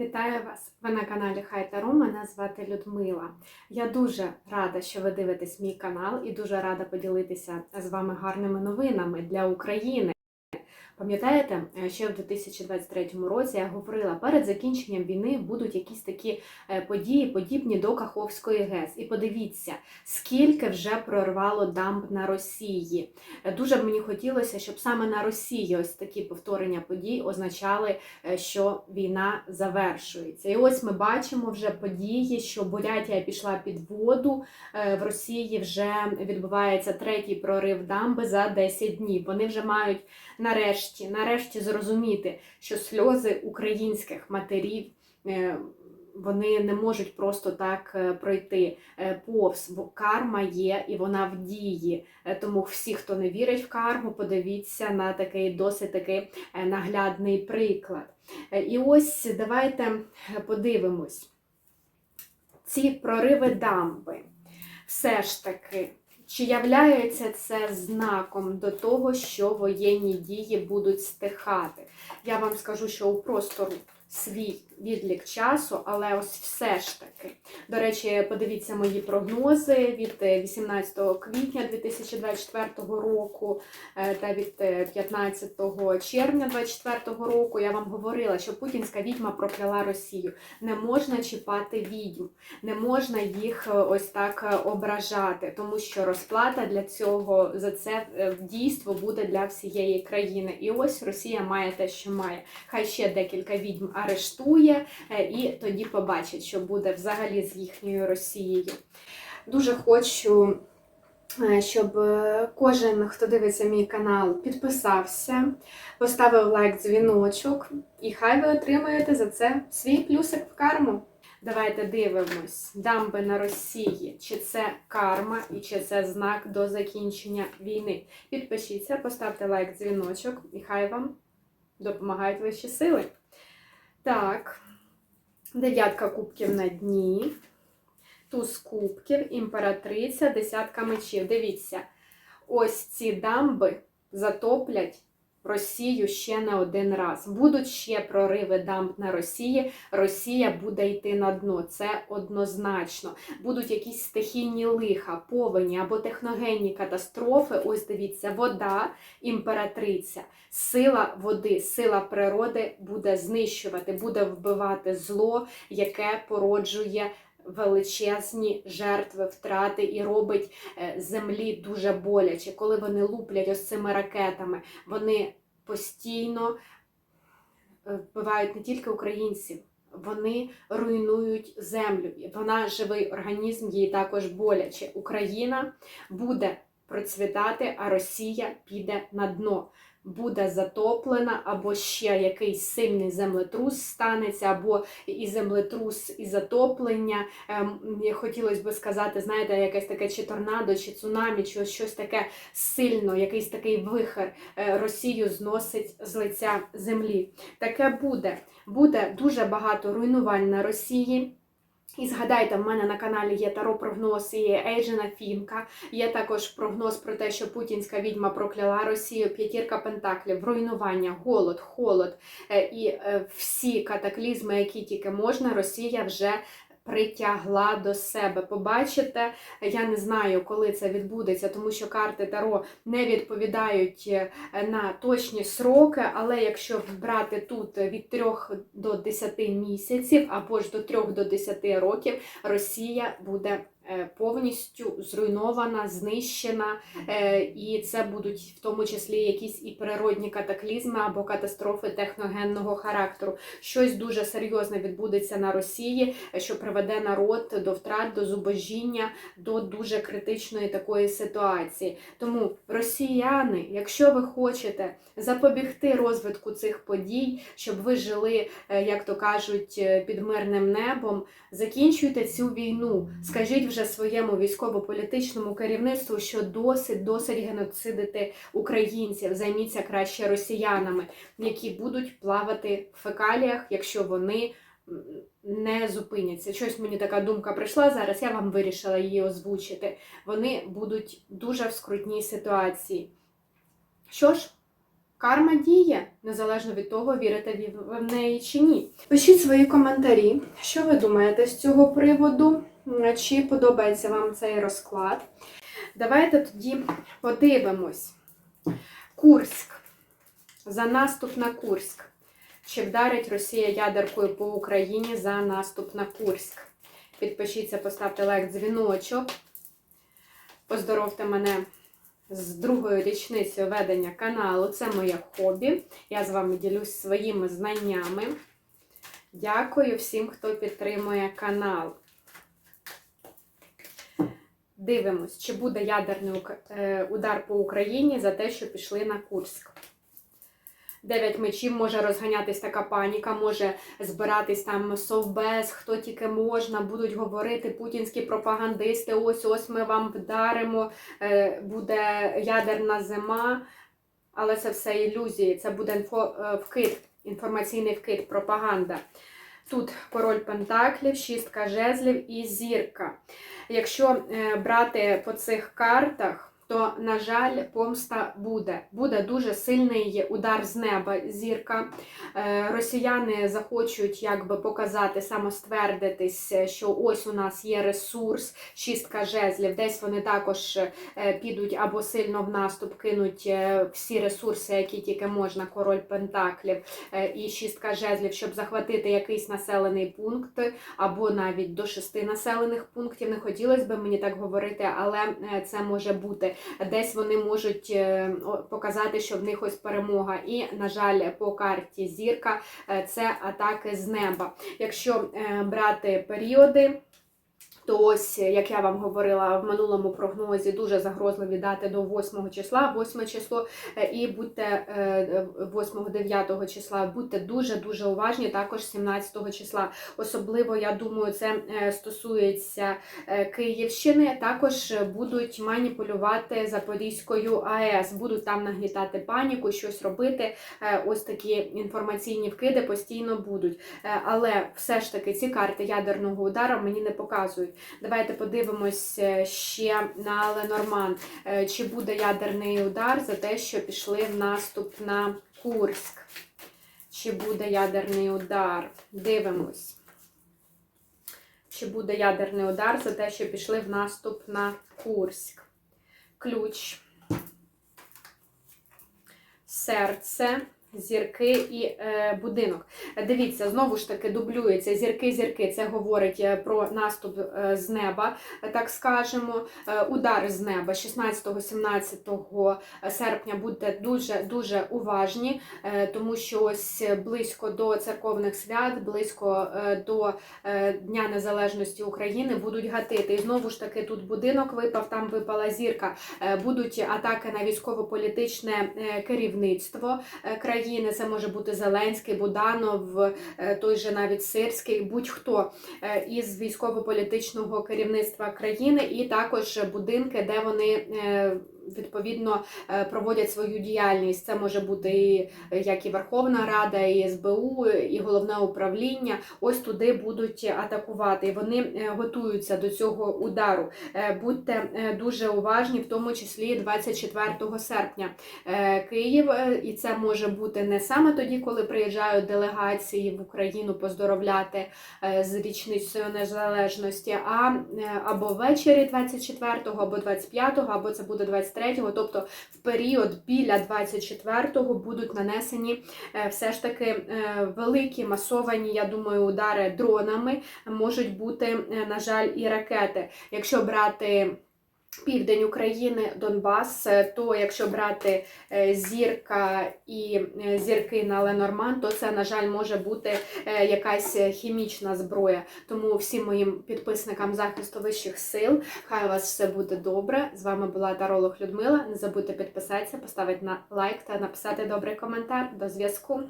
Вітаю вас! Ви на каналі Хай Таро. Мене звати Людмила. Я дуже рада, що ви дивитесь мій канал, і дуже рада поділитися з вами гарними новинами для України. Пам'ятаєте, ще в 2023 році я говорила, перед закінченням війни будуть якісь такі е, події, подібні до Каховської ГЕС. І подивіться, скільки вже прорвало дамб на Росії. Е, Дуже б мені хотілося, щоб саме на Росії ось такі повторення подій означали, е, що війна завершується. І ось ми бачимо вже події, що Бурятія пішла під воду. е, В Росії вже відбувається третій прорив дамби за 10 днів. Вони вже мають нарешті, нарешті зрозуміти, що сльози українських матерів. е, Вони не можуть просто так е, пройти е, повз, бо карма є і вона в дії. Тому всі, хто не вірить в карму, подивіться на такий досить такий наглядний приклад. І ось давайте подивимось. Ці прориви дамби. Все ж таки, чи являється це знаком до того, що воєнні дії будуть стихати? Я вам скажу, що у простору свій відлік часу, але ось все ж таки. До речі, подивіться мої прогнози від е, 18 квітня 2024 року е, та від е, 15 червня 2024 року. Я вам говорила, що путінська відьма прокляла Росію. Не можна чіпати відьм, не можна їх е, ось так е, ображати, тому що розплата для цього за це е, дійство буде для всієї країни. І ось Росія має те, що має. Хай ще декілька відьм арештує, е, і тоді побачить, що буде взагалі з їхньою Росією. Дуже хочу. е, Щоб е, кожен, хто дивиться мій канал, підписався, поставив лайк, дзвіночок, і хай ви отримаєте за це свій плюсик в карму. Давайте дивимось, дамби на Росії, чи це карма і чи це знак до закінчення війни. Підпишіться, поставте лайк, дзвіночок, і хай вам допомагають вищі сили. Так, дев'ятка кубків на дні, туз кубків, імператриця, десятка мечів. Дивіться, ось ці дамби затоплять Росію ще не один раз. Будуть ще прориви дамб на Росії. Росія буде йти на дно. Це однозначно. Будуть якісь стихійні лиха, повені або техногенні катастрофи. Ось дивіться, вода, імператриця, сила води, сила природи буде знищувати, буде вбивати зло, яке породжує. Величезні жертви, втрати і робить е, землі дуже боляче, коли вони луплять ось цими ракетами, вони постійно е, вбивають не тільки українців, вони руйнують землю. Вона живий організм, їй також боляче. Україна буде процвітати, а Росія піде на дно. Буде затоплена, або ще якийсь сильний землетрус станеться, або і землетрус, і затоплення. Ем, хотілося б сказати, знаєте, якесь таке чи торнадо, чи цунамі, чи щось таке сильно, якийсь такий вихер е, Росію зносить з лиця землі. Таке буде. Буде дуже багато руйнувань на Росії. І згадайте, в мене на каналі є таро прогноз і Ейджена Фінка. Є також прогноз про те, що путінська відьма прокляла Росію, п'ятірка пентаклів, руйнування, голод, холод е, і е, всі катаклізми, які тільки можна, Росія вже. Притягла до себе. Побачите, я не знаю, коли це відбудеться, тому що карти Таро не відповідають е, на точні сроки, але якщо брати тут від 3 до 10 місяців або ж до 3 до 10 років, Росія буде повністю зруйнована, знищена, е, і це будуть в тому числі якісь і природні катаклізми або катастрофи техногенного характеру. Щось дуже серйозне відбудеться на Росії, е, що приведе народ до втрат, до зубожіння, до дуже критичної такої ситуації. Тому росіяни, якщо ви хочете запобігти розвитку цих подій, щоб ви жили, е, як то кажуть, е, під мирним небом, закінчуйте цю війну. Скажіть вже своєму військово-політичному керівництву, що досить досить геноцидити українців. Займіться краще росіянами, які будуть плавати в фекаліях, якщо вони. Не зупиняться. Щось мені така думка прийшла зараз. Я вам вирішила її озвучити. Вони будуть дуже в скрутній ситуації. Що ж, Карма діє, незалежно від того, вірите ви в неї чи ні. Пишіть свої коментарі, що ви думаєте з цього приводу, чи подобається вам цей розклад. Давайте тоді подивимось. Курськ. За наступ на Курськ. Чи вдарить Росія ядеркою по Україні за наступ на Курськ? Підпишіться, поставте лайк, дзвіночок. Поздоровте мене з другою річницею ведення каналу. Це моє хобі. Я з вами ділюсь своїми знаннями. Дякую всім, хто підтримує канал. Дивимось, чи буде ядерний е, удар по Україні за те, що пішли на Курськ. Дев'ять мечів може розганятись така паніка, може збиратись там совбез, хто тільки можна, будуть говорити путінські пропагандисти. Ось ось ми вам вдаримо, е, буде ядерна зима. Але це все ілюзії, це буде інфо, е, вкид, інформаційний вкид, пропаганда. Тут король Пентаклів, шістка жезлів і зірка. Якщо е, брати по цих картах, то, на жаль, помста буде. Буде дуже сильний удар з неба, зірка. Е, Росіяни захочуть якби показати, самоствердитись, що ось у нас є ресурс, шістка жезлів. Десь вони також е, підуть або сильно в наступ, кинуть е, всі ресурси, які тільки можна, король Пентаклів е, і шістка жезлів, щоб захватити якийсь населений пункт, або навіть до шести населених пунктів. Не хотілося б мені так говорити, але е, це може бути. Десь вони можуть е, показати, що в них ось перемога. І, на жаль, по карті зірка е, це атаки з неба. Якщо е, брати періоди. То ось, як я вам говорила в минулому прогнозі, дуже загрозливі дати до 8 числа, 8 число, е, і будьте 8-9 числа, будьте дуже-дуже уважні, також 17 числа. Особливо, я думаю, це е, стосується е, Київщини. Також будуть маніпулювати Запорізькою АЕС, будуть там нагнітати паніку, щось робити. Е, Ось такі інформаційні вкиди постійно будуть. Е, Але все ж таки ці карти ядерного удару мені не показують. Давайте подивимось е, ще на Ленорман. Е, Чи буде ядерний удар за те, що пішли в наступ на Курськ? Чи буде ядерний удар? Дивимось. Чи буде ядерний удар за те, що пішли в наступ на Курськ? Ключ. Серце. Зірки і е, будинок. Дивіться, знову ж таки дублюється зірки-зірки. Це говорить е, про наступ е, з неба, е, так скажемо. Е, удар з неба 16-17 серпня будьте дуже дуже уважні, е, тому що ось близько до церковних свят, близько е, до е, Дня Незалежності України будуть гатити. І знову ж таки тут будинок випав, там випала зірка. Е, Будуть атаки на військово-політичне е, керівництво е, країни. Це може бути Зеленський, Буданов, е, той же навіть Сирський, будь-хто е, із військово-політичного керівництва країни, і також будинки, де вони. Відповідно е, проводять свою діяльність. Це може бути і е, як і Верховна Рада, і СБУ, і головне управління. Ось туди будуть атакувати. Вони е, готуються до цього удару. Будьте дуже уважні, в тому числі 24 серпня. Київ, і це може бути не саме тоді, коли приїжджають делегації в Україну поздоровляти з річницею незалежності, а або ввечері 24-го, або 25-го, або це буде 23-го, тобто в період біля 24-го будуть нанесені е, все ж таки е, великі масовані, я думаю, удари дронами, можуть бути, е, на жаль, і ракети. Якщо брати Південь України, Донбас, е, то якщо брати е, зірка і е, зірки на Ленорман, то це, на жаль, може бути якась хімічна зброя. Тому всім моїм підписникам захисту вищих сил, хай у вас все буде добре. З вами була Таролог Людмила. Не забудьте підписатися, поставити на лайк та написати добрий коментар. До зв'язку.